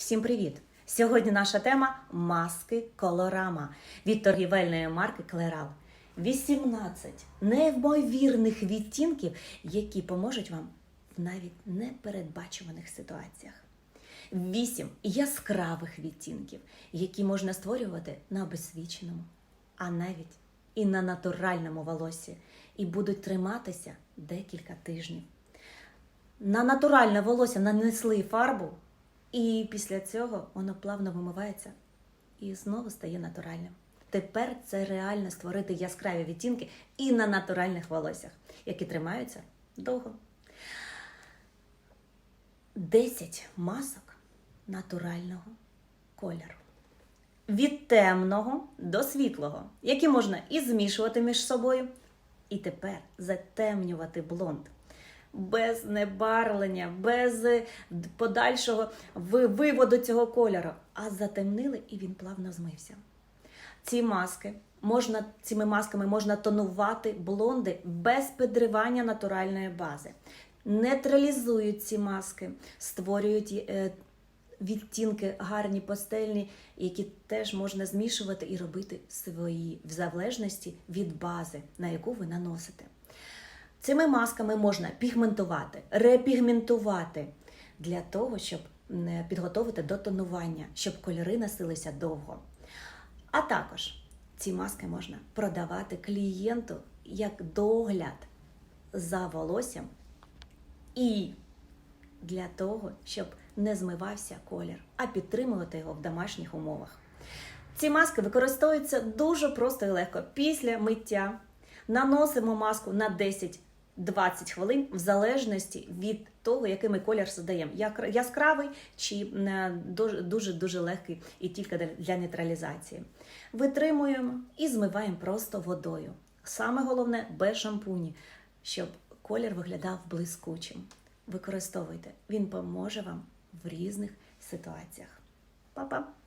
Всім привіт! Сьогодні наша тема маски колорама від торгівельної марки Клерал. 18 неймовірних відтінків, які поможуть вам в навіть непередбачуваних ситуаціях. 8 яскравих відтінків, які можна створювати на обесвіченому, а навіть і на натуральному волосі, і будуть триматися декілька тижнів. На натуральне волосся нанесли фарбу, і після цього воно плавно вимивається і знову стає натуральним. Тепер це реально створити яскраві відтінки і на натуральних волоссях, які тримаються довго. 10 масок натурального кольору. Від темного до світлого, які можна і змішувати між собою, і тепер затемнювати блонд. Без небарвлення, без е, подальшого виводу цього кольору, а затемнили і він плавно змився. Ці маски можна, цими масками можна тонувати блонди без підривання натуральної бази. Нейтралізують ці маски, створюють е, відтінки гарні пастельні, які теж можна змішувати і робити свої в залежності від бази, на яку ви наносите. Цими масками можна пігментувати, репігментувати для того, щоб м, підготовити до тонування, щоб кольори носилися довго. А також ці маски можна продавати клієнту як догляд за волоссям і для того, щоб не змивався колір, а підтримувати його в домашніх умовах. Ці маски використовуються дуже просто і легко. Після миття наносимо маску на 10-20 хвилин в залежності від того, який ми колір задаємо. Яскравий чи е, дуже- дуже дуже легкий і тільки для нейтралізації. Витримуємо і змиваємо просто водою. Саме головне без шампуні, щоб колір виглядав блискучим. Використовуйте, він поможе вам в різних ситуаціях. Па-па!